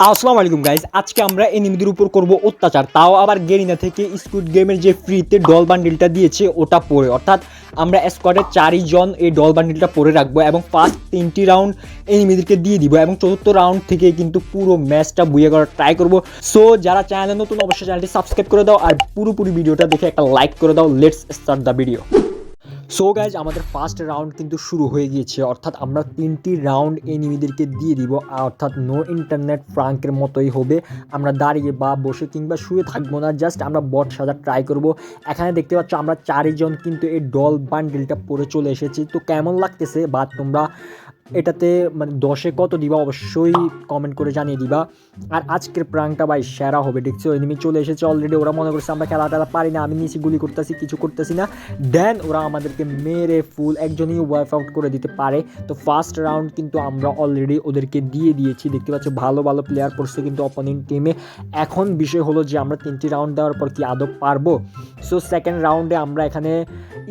আসসালামু আলাইকুম গাইজ আজকে আমরা এনিমিদের উপর করব অত্যাচার। তাও আবার গেরিনা থেকে স্কুড গেমের যে ফ্রিতে ডল বান্ডিলটা দিয়েছে, ওটা পরে। অর্থাৎ আমরা স্কোয়াডের চারজন এই ডল বান্ডিলটা পরে রাখব এবং ফার্স্ট তিনটি রাউন্ড এনিমিদেরকে দিয়ে দিব এবং চতুর্থ রাউন্ড থেকে কিন্তু পুরো ম্যাচটা বুয়ে করার ট্রাই করব। সো যারা চ্যানেলে নতুন, অবশ্যই চ্যানেলটি সাবস্ক্রাইব করে দাও আর পুরোপুরি ভিডিওটা দেখে একটা লাইক করে দাও। Let's start the video so guys আমাদের ফার্স্ট রাউন্ড কিন্তু শুরু হয়ে গিয়েছে। অর্থাৎ আমরা তিনটি রাউন্ড এনিমিদেরকে দিয়ে দিব। অর্থাৎ নো ইন্টারনেট ফ্রাঙ্কের মতোই হবে। আমরা দাঁড়িয়ে বা বসে কিংবা শুয়ে থাকব না। জাস্ট আমরা বট সাজা ট্রাই করব। এখানে দেখতে পাচ্ছ আমরা চারিজন কিন্তু এই ডল বান্ডিলটা পরে চলে এসেছি। তো কেমন লাগতেছে বা তোমরা এটাতে মানে দশে কত দিবা অবশ্যই কমেন্ট করে জানিয়ে দিবা। আর আজকের প্রাংটা ভাই সেরা হবে, দেখছ? এনিমি চলে এসেছে অলরেডি ওরা মনে করছে আমরা খেলা টেলা পারি না, আমি নিচে গুলি করতেছি, কিছু করতেছি না। দেন ওরা আমাদেরকে মেরে ফুল একজনই ওয়াইফ আউট করে দিতে পারে। তো ফার্স্ট রাউন্ড কিন্তু আমরা অলরেডি ওদেরকে দিয়ে দিয়েছি, দেখতে পাচ্ছ? ভালো ভালো প্লেয়ার পড়ছে কিন্তু অপোনেন্ট টিমে এখন বিষয় হলো যে আমরা তিনটি রাউন্ড দেওয়ার পর কি আদব পারব? সো সেকেন্ড রাউন্ডে আমরা এখানে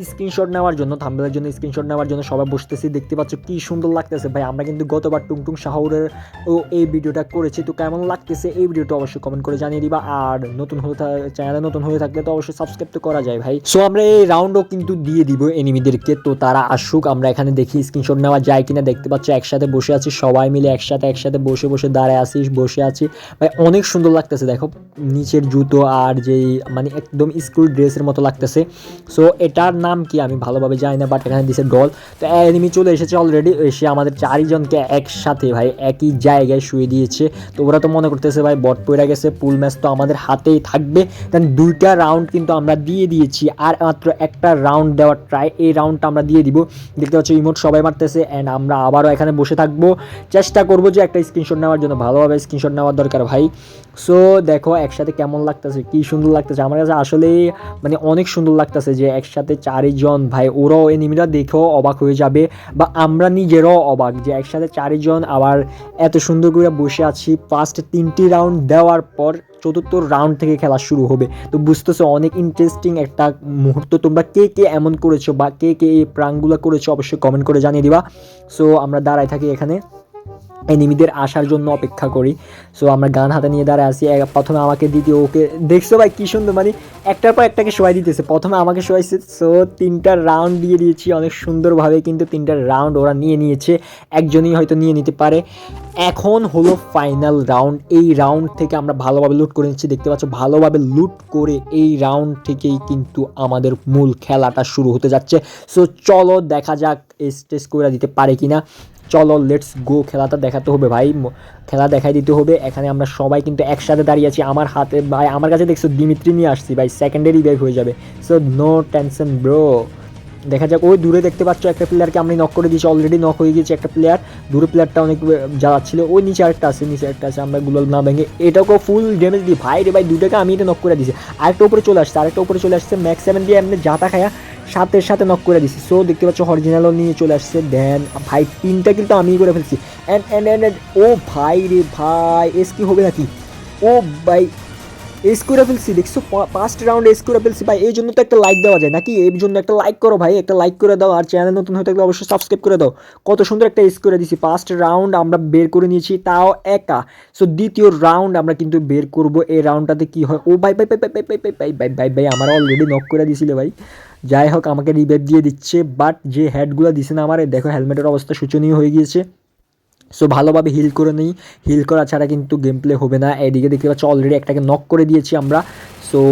স্ক্রিনশট নেওয়ার জন্য থাম্বেলের জন্য স্ক্রিনশট নেওয়ার জন্য সবাই বসতেছি, দেখতে পাচ্ছ? কি সুন্দর লাগতেছে। ভাই, আমরা কিন্তু গতবার টুংটুং শাহরের ও এই ভিডিওটা করেছি, তো কেমন লাগতেছে এই ভিডিওটা অবশ্যই কমেন্ট করে জানিয়ে দিবা। আর নতুন হয়ে চ্যানেলে নতুন হয়ে থাকলে তো অবশ্যই সাবস্ক্রাইব তো করা যায় ভাই। সো আমরা এই রাউন্ডও কিন্তু দিয়ে দিব এনিমিদেরকে তো তারা আসুক, আমরা এখানে দেখি স্ক্রিনশট নেওয়া যায় কিনা। দেখতে পাচ্ছ, একসাথে বসে আছি, সবাই মিলে একসাথে একসাথে বসে বসে দাঁড়ায় আছিস বসে আছি। ভাই, অনেক সুন্দর লাগতেছে, দেখো, নিচের জুতো আর যেই মানে একদম স্কুল ড্রেসের মতো লাগতেছে। সো এটার নাম কি আমি ভালোভাবে জানি না বাট এখানে দিছে ডল তো এনিমি চলে এসেছে অলরেডি এসে আমাদের চারিজনকে একসাথে ভাই, একই জায়গায় শুয়ে দিয়েছে। তো ওরা তো মনে করতেছে ভাই, বট পড়ে গেছে, পুল ম্যাচ তো আমাদের হাতেই থাকবে। দেন দুইটা রাউন্ড কিন্তু আমরা দিয়ে দিয়েছি, আর মাত্র একটা রাউন্ড দেওয়ার ট্রাই এই রাউন্ডটা আমরা দিয়ে দিব। দেখতে পাচ্ছি, ইমোট সবাই মারতেছে অ্যান্ড আমরা আবারও এখানে বসে থাকব। চেষ্টা করব যে একটা স্ক্রিনশট নেওয়ার জন্য, ভালোভাবে স্ক্রিনশট নেওয়ার দরকার ভাই। সো দেখো, একসাথে কেমন লাগতেছে, কি সুন্দর লাগতেছে। আমার কাছে আসলে মানে অনেক সুন্দর লাগতেছে যে একসাথে চারিজন ভাই, ওরাও এনিমিরা দেখেও অবাক হয়ে যাবে, বা আমরা নিজেরাও অবাক যে একসাথে চারিজন আবার এত সুন্দর করে বসে আছি। ফার্স্ট তিনটি রাউন্ড দেওয়ার পর চতুর্থ রাউন্ড থেকে খেলা শুরু হবে। তো বুঝতেছো, অনেক ইন্টারেস্টিং একটা মুহূর্ত। তোমরা কে কে এমন করেছ বা কে কে এই প্রাণগুলো করেছ অবশ্যই কমেন্ট করে জানিয়ে দিবা। সো আমরা দাঁড়াই থাকি এখানে। এনিমিদের আসার জন্য অপেক্ষা করি। সো আমরা গান হাতে নিয়ে দাঁড়ায় আসি প্রথমে আমাকে দ্বিতীয় ওকে দেখছ ভাই কী সুন্দর? মানে একটার পর একটাকে শোয়াই দিতেছে। প্রথমে আমাকে শোয়াইছে সো তিনটা রাউন্ড দিয়ে দিয়েছি অনেক সুন্দরভাবে, কিন্তু তিনটা রাউন্ড ওরা নিয়ে নিয়েছে। একজনই হয়তো নিয়ে নিতে পারে। এখন হলো ফাইনাল রাউন্ড এই রাউন্ড থেকে আমরা ভালোভাবে লুট করে নিচ্ছি। দেখতে পাচ্ছ, ভালোভাবে লুট করে এই রাউন্ড থেকেই কিন্তু আমাদের মূল খেলাটা শুরু হতে যাচ্ছে। সো চলো দেখা যাক স্টেজ করে দিতে পারে কিনা। চলো লেটস গো খেলাটা দেখাতে হবে ভাই। খেলা দেখাই দিতে হবে। এখানে আমরা সবাই কিন্তু একসাথে দাঁড়িয়ে আছি। আমার হাতে, ভাই, আমার কাছে দেখছ, দিমিত্রি নিয়ে আসছি। ভাই সেকেন্ডারি ব্যাগ হয়ে যাবে। সো নো টেনশন ব্রো দেখা যাক, ওই দূরে দেখতে পাচ্ছ একটা প্লেয়ারকে আমি নক করে দিয়েছি। অলরেডি নক হয়ে গেছে একটা প্লেয়ার দূরে প্লেয়ারটা অনেক জ্বালাচ্ছিল। ওই নিচে আরেকটা আছে, নিচে একটা আছে। আমরা গুলো না ভেঙে এটাকেও ফুল ড্যামেজ দিই। ভাই রে ভাই দুটাকে আমি এটা নক করে দিয়েছি। আরেকটা উপরে চলে আসছে, আরেকটা উপরে চলে আসছে। ম্যাক্স সেভেন দিয়ে এমনি জাতা খায়া সাথে সাথে নক করে দিছি সো দেখতে পাচ্ছ অরিজিনালও নিয়ে চলে আসছে দেন ভাই তিনটা কিন্তু আমি করে ফেলছি অ্যান্ড অ্যান্ড অ্যান্ড ও ভাই রে ভাই এস কি হবে নাকি ও ভাই এস করে ফেলছি দেখছ ফার্স্ট রাউন্ড এস করে ফেলছি ভাই এই জন্য তো একটা লাইক দেওয়া যায় নাকি এই জন্য একটা লাইক করো ভাই একটা লাইক করে দাও আর চ্যানেল নতুন হয়ে থাকলে অবশ্যই সাবস্ক্রাইব করে দাও কত সুন্দর একটা এস করে দিছি ফার্স্ট রাউন্ড আমরা বের করে নিয়েছি তাও একা সো দ্বিতীয় রাউন্ড আমরা কিন্তু বের করব এই রাউন্ডটাতে কি হয় ও ভাই ভাই ভাই ভাই ভাই ভাই ভাই ভাই ভাই ভাই আমার অলরেডি নক করে দিছিল ভাই যাই হোক আমাকে রিবেট দিয়ে দিচ্ছে বাট যে হ্যাডগুলো দিছে না আমার, দেখো হেলমেটের অবস্থা শোচনীয় হয়ে গিয়েছে। সো ভালোভাবে হিল করে নিই। হিল করা ছাড়া কিন্তু গেম প্লে হবে না। এদিকে দেখতে পাচ্ছি অলরেডি একটাকে নক করে দিয়েছি আমরা। সো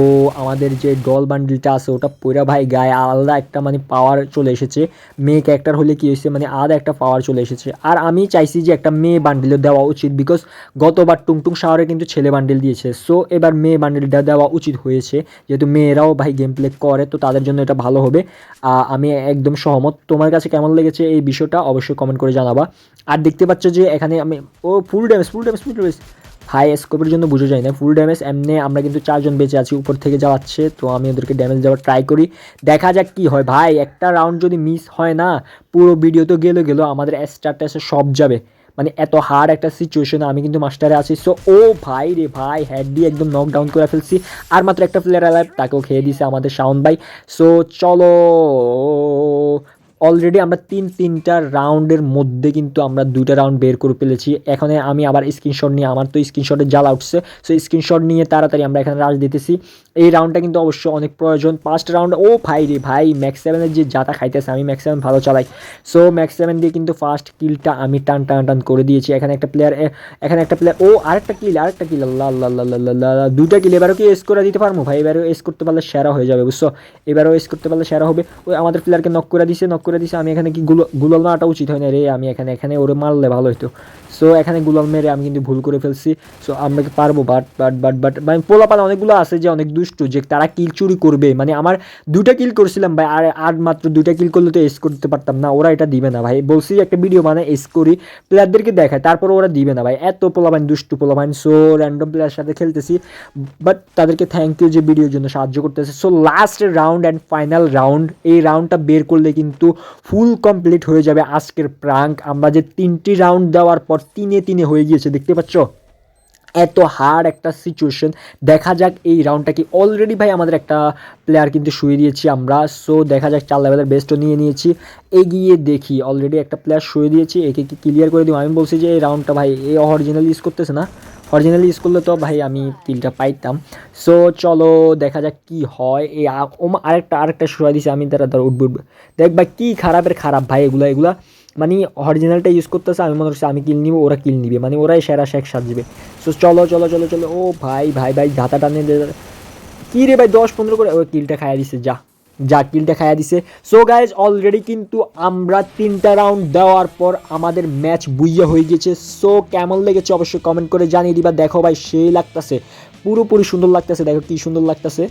আমাদের যে ডল বান্ডিলটা আছে, ওটা পুরা ভাই গায়ে আলাদা একটা মানে পাওয়ার চলে এসেছে। মেয়ে ক্যারেক্টার হলে কি হয়েছে? মানে আলাদা একটা পাওয়ার চলে এসেছে। আর আমি চাইছি যে একটা মেয়ে বান্ডিলও দেওয়া উচিত বিকজ গতবার টুংটুং শহরে কিন্তু ছেলে বান্ডিল দিয়েছে। সো এবার মেয়ে বান্ডিলটা দেওয়া উচিত হয়েছে। যেহেতু মেয়েরাও ভাই গেম প্লে করে, তো তাদের জন্য এটা ভালো হবে। আমি একদম সহমত। তোমার কাছে কেমন লেগেছে এই বিষয়টা? অবশ্যই কমেন্ট করে জানাবা। আর দেখতে পাচ্ছ যে এখানে আমি, ও full damage full damage full damage high স্কোপের জন্য বুঝে যায় না। ফুল ড্যামেজ এমনি আমরা কিন্তু চারজন বেঁচে আছি, উপর থেকে যাওয়াচ্ছে, তো আমি ওদেরকে ড্যামেজ দেওয়ার ট্রাই করি। দেখা যাক কি হয়। ভাই, একটা রাউন্ড যদি মিস হয় না, পুরো ভিডিও তো গেলো গেলো, আমাদের স্টারটা সব যাবে। মানে এত হার্ড একটা সিচুয়েশন আমি কিন্তু মাস্টারে আছি। সো ও ভাই রে ভাই হেড দিয়ে একদম নক ডাউন করে ফেলছি। আর মাত্র একটা প্লেয়ার অ্যালাইভ তাকেও খেয়ে দিছে আমাদের শাওন ভাই। সো চলো অলরেডি আমরা তিন, তিনটা রাউন্ডের মধ্যে কিন্তু আমরা দুইটা রাউন্ড বের করে ফেলেছি। এখানে আমি আবার স্ক্রিনশট নিয়ে, আমার তো স্ক্রিনশটের জ্বালা উঠছে। সো স্ক্রিনশট নিয়ে তাড়াতাড়ি আমরা এখানে রাজ দিতেছি। এই রাউন্ডটা কিন্তু অবশ্যই অনেক প্রয়োজন। ফার্স্ট রাউন্ড ও ভাই রে ভাই ম্যাক্স সেভেনের যে জাতা খাইতেছে, আমি ম্যাক্স সেভেন ভালো চালাই। সো ম্যাক্স সেভেন দিয়ে কিন্তু ফার্স্ট কিলটা আমি টান টান টান করে দিয়েছি। এখানে একটা প্লেয়ার এখানে একটা প্লেয়ার ও আরেকটা কিল আরেকটা কিল আল্লাহ। দুইটা কিল এবারও কি এস করে দিতে পারব? ভাই, এবারও এস করতে পারলে সেরা হয়ে যাবে, বুঝছ? এবারও এস করতে পারলে সেরা হবে। ওই আমাদের প্লেয়ারকে নক করে দিছে নক করে দিছে, আমি এখানে কি গুলো গুলাল মারাটা উচিত হয় না রে? আমি এখানে এখানে ওরে মারলে ভালো হতো সো এখানে গুলাল মেরে আমি কিন্তু ভুল করে ফেলছি। সো আমরা পারব? বাট বাট বাট বাট মানে পোলাপান অনেকগুলো আছে যে অনেক দুষ্টু, যে তারা কিল চুরি করবে। মানে আমার দুইটা কিল করছিলাম ভাই, আর আর মাত্র দুইটা কিল করলে তো এস করতে পারতাম না। ওরা এটা দিবে না ভাই। বলছি একটা ভিডিও মানে এস করি। প্লেয়ারদেরকে দেখায় তারপর ওরা দিবে না ভাই। এত পোলাপান, দুষ্টু পোলাপান। সো র্যান্ডম প্লেয়ার সাথে খেলতেছি। বাট তাদেরকে থ্যাংক ইউ যে ভিডিওর জন্য সাহায্য করতেছে। So last round and final round এই রাউন্ডটা বের করলে কিন্তু ফুল কমপ্লিট হয়ে যাবে আজকের প্রাঙ্ক আমরা যে তিনটি রাউন্ড দেওয়ার পর তিনে তিনে হয়ে গিয়েছে, দেখতে পাচ্ছ? এত হার্ড একটা সিচুয়েশন দেখা যাক এই রাউন্ডটা কি অলরেডি ভাই আমাদের একটা প্লেয়ার কিন্তু শুয়ে দিয়েছি আমরা। সো দেখা যাক চার লেভেলের বেস্টও নিয়ে নিয়েছি। এগিয়ে দেখি অলরেডি একটা প্লেয়ার শুয়ে দিয়েছি, একে কি ক্লিয়ার করে দিব? আমি বলছি যে এই রাউন্ডটা ভাই, এ অরিজিনাল ইউজ করতেছে না? অরিজিনালি করলে তো ভাই আমি কিলটা পাইতাম। সো চলো দেখা যাক কি হয়। এই আরেকটা আরেকটা শুয়ে দিছে, আমি তারা ধর উঠবো উঠবো। দেখ ভাই, কী খারাপের খারাপ ভাই এগুলা এগুলা। মানে অরিজিনালটা ইউজ করতেছে, আমি মনে করছি আমি কিল নিব, ওরা কিল নিবে। মানে ওরাই সেরা শেখ সাজবে। সো চলো চলো চলো চলো। ও ভাই ভাই ভাই, ধাতা টানে কি রে ভাই, দশ, পনেরো করে, ও কিলটা খাইয়া দিছে, যা। যা কিলটা খাইয়া দিছে। সো গাইজ অলরেডি কিন্তু আমরা তিনটা রাউন্ড দেওয়ার পর আমাদের ম্যাচ বুইয়া হয়ে গেছে। সো কেমন লেগেছে অবশ্যই কমেন্ট করে জানিয়ে দিবা। দেখো ভাই, সেই লাগতেছে। পুরোপুরি সুন্দর লাগতেছে। দেখো কি সুন্দর লাগতেছে।